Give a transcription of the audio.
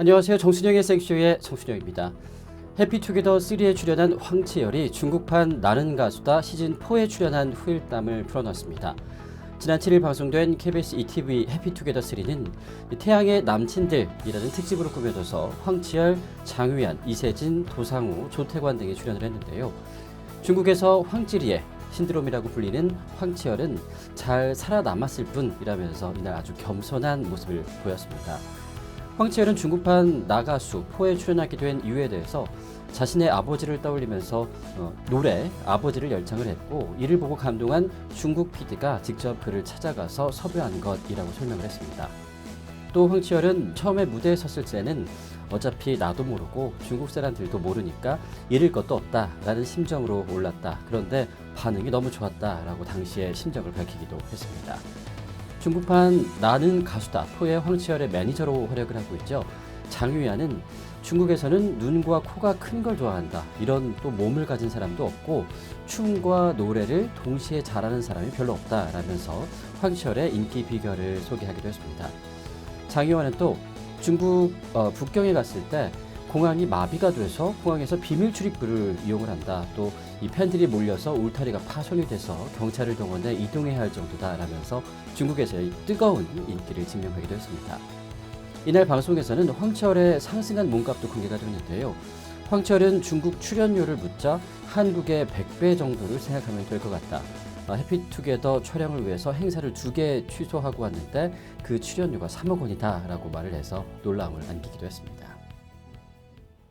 안녕하세요. 정순영의 생쇼의 정순영입니다. 해피투게더 3에 출연한 황치열이 중국판 나는 가수다 시즌 4에 출연한 후일담을 풀어놨습니다. 지난 7일 방송된 KBS ETV 해피투게더 3는 태양의 남친들이라는 특집으로 꾸며져서 황치열, 장유한, 이세진, 도상우, 조태관 등이 출연을 했는데요. 중국에서 황찌리의 신드롬이라고 불리는 황치열은 잘 살아남았을 뿐이라면서 이날 아주 겸손한 모습을 보였습니다. 황치열은 중국판 나가수 포에 출연하게 된 이유에 대해서 자신의 아버지를 떠올리면서 어, 노래 아버지를 열창을 했고 이를 보고 감동한 중국 PD가 직접 그를 찾아가서 섭외한 것이라고 설명을 했습니다. 또 황치열은 처음에 무대에 섰을 때는 어차피 나도 모르고 중국 사람들도 모르니까 잃을 것도 없다라는 심정으로 올랐다. 그런데 반응이 너무 좋았다라고 당시의 심정을 밝히기도 했습니다. 중국판 나는 가수다 포의 황치열의 매니저로 활약을 하고 있죠. 장유야는 중국에서는 눈과 코가 큰 걸 좋아한다. 이런 또 몸을 가진 사람도 없고 춤과 노래를 동시에 잘하는 사람이 별로 없다라면서 황치열의 인기 비결을 소개하기도 했습니다. 장유환은 또 중국 어, 북경에 갔을 때 공항이 마비가 돼서 공항에서 비밀 출입구를 이용을 한다. 또 이 팬들이 몰려서 울타리가 파손이 돼서 경찰을 동원해 이동해야 할 정도다라면서 중국에서의 뜨거운 인기를 증명하기도 했습니다. 이날 방송에서는 황철의 상승한 몸값도 공개가 됐는데요. 황철은 중국 출연료를 묻자 한국의 100배 정도를 생각하면 될 것 같다. 아, 해피투게더 촬영을 위해서 행사를 두 개 취소하고 왔는데 그 출연료가 3억 원이다라고 말을 해서 놀라움을 안기기도 했습니다.